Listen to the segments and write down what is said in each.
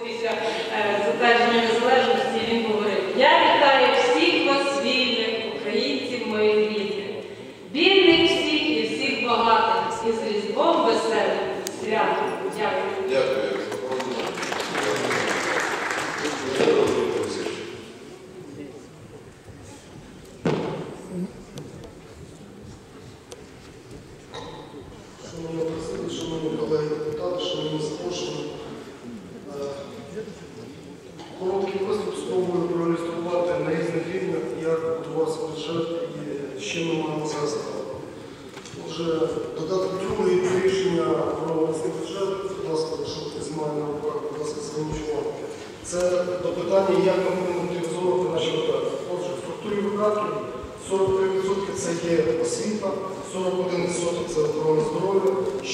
після е, затвердження незалежності він говорив: Я вітаю всіх вас вільних українців, мої рідні, вільних всіх і всіх багатих, і з різдвом веселим святом. Дякую. Дякую. Шановні колеги депутати, шановні запрошені. Короткий виступ спробую проілюструвати на різних рівнях, як будувався бюджет і з чим ми маємо зараз. Отже, додаток другий рішення про власний бюджет, будь ласка, якщо хтось має на руках, будь ласка, зверніть. Це до питання, як ми будемо утилізовувати наші видатки. Отже, в структурі видатків 43% це є освіта, 41% це охорона здоров'я, 6%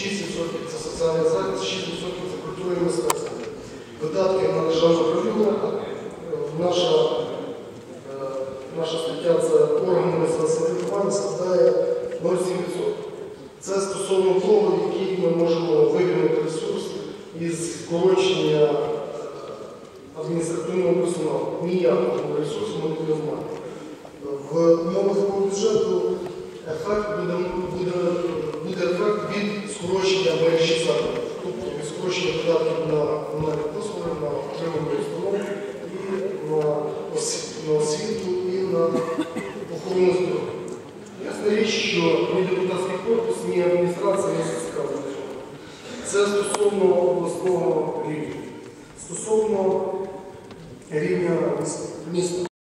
це соціальний захист, 6% це культура і мистецтво. Видатки на державне управління, е, наша, е, наша стаття це місцевого самоврядування складає 0,7%. Це стосовно того, який ми можемо вивільнити ресурс із скорочення е, адміністративного персоналу. Ніякого ресурсу ми не мати. В умовах такого бюджету ефект буде, буде, буде ефект від скорочення мережі закладів, тобто від скорочення видатків на комунальні послуги, на отримання установ і на освіту, на освіту і на охорону здоров'я. Ясна річ, що ні депутатський корпус, ні адміністрація не зацікавлені. Це стосовно обласного рівня. Стосовно рівня міста.